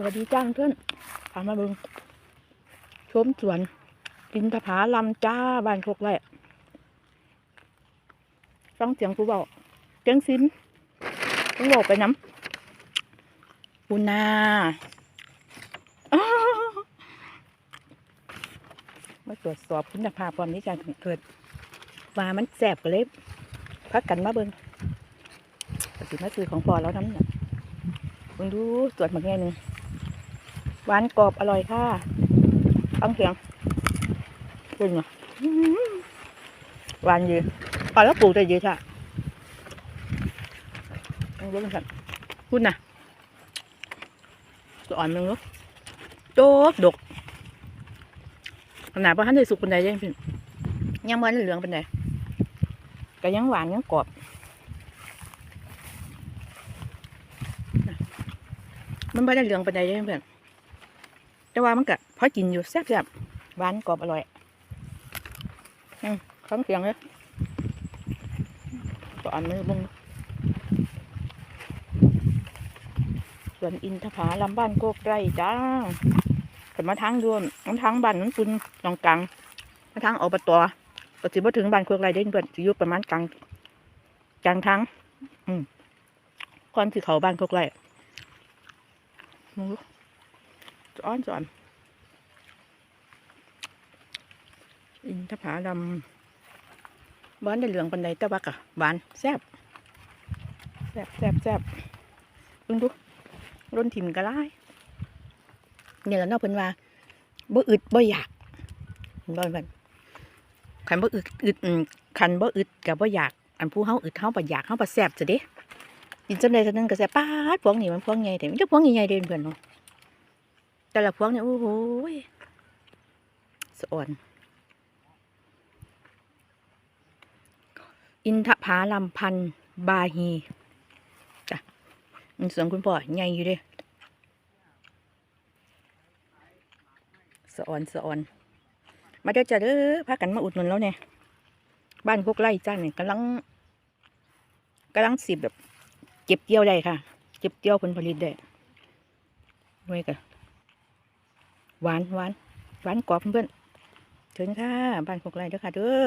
สวัสดีจ้าเพื่อนพามาเบิงชมสวนกินตะผาลำจ้าบ้านโคกไร่ฟังเสียงผู้เบาเสียงซิมต้องบอกไปน้ำปูนาอ้าวมาตรวจสอบคุณภาพความนี้การเกิดว่ามันแสบกันเลยพักกันมาเบิงปฏิมาซื้อของพอแล้วน้ำน่ะเบิ่งดูตรวจมาแง่นึง หวานกรอบอร่อยค่ะฟังเสียงเป็นไงอื้อหือหวานเยอะพอแล้วปลูกได้เยอะค่ะลองดูกันครับพูดนะตัวอ่อนมึงลูกโดกดกขนาดพอท่านได้สุกเป็นไดยังเป็นยังมันเหลืองเป็นไดก็ยังหวานยังกรอบมันไม่ได้เหลืองเป็นไดยังเพื่อน แต่ว่ามันก็พอกินอยู่แซ่บๆหวานกรอบอร่อยอืมข้างเคียงเลยต่ออันมือบุ้งส่วนอินทผาลำบ้านโคกไร่จ้าแต่มาทางดวนมาทางบ้านนั้นคุณตรงกลางมาทางออบตก็สิบ่ถึงบ้านโคกไร่เด้เพื่อนสิอยู่ประมาณกลางกลางทางอืมก่อนสิเขาบ้านโคกไร่มูสอนสอน อินทผาลำหวานได้เหลืองปันใดต่ว่ากะหวานแซ่บแซ่บแซ่บแซ่บเบิ่งดูร่นถิ่มกระไรเนี่ยแล้วนาะเพิ่นว่าบ่อึดบ่อยากบ่มันคันบ่อึดอึดอืมคันบ่อึดกับบ่อยากอันผู้เฮาอึดเฮาบ่อยากเฮาบ่แซ่บซะเด้กินจังได๋จังนึงก็แซ่บป๊าดพวกนี้มันพวกใหญ่แต่มันจะพวกใหญ่ๆเด้เพื่อนเนาะแต่ละพวงเนี่ยโอ้โหสะอ่อน อินทผาลำพันธ์บาฮีจ้ะมันสวนคุณพ่อใหญ่อยู่เด้สะออนสะออน มาเด้อจ้ะเด้อพากันมาอุดหนุนแล้วเนี่ยบ้านพวกไร่จ้าเนี่ยกำลังกำลังสิบแบบ เก็บเกี่ยวได้ค่ะ เก็บเกี่ยวผลผลิตได้ด้วยกันหวานหวานหวานกรอบเพื่อนเชิญค่ะบ้านพวกไร่เด้อค่ะเด้อ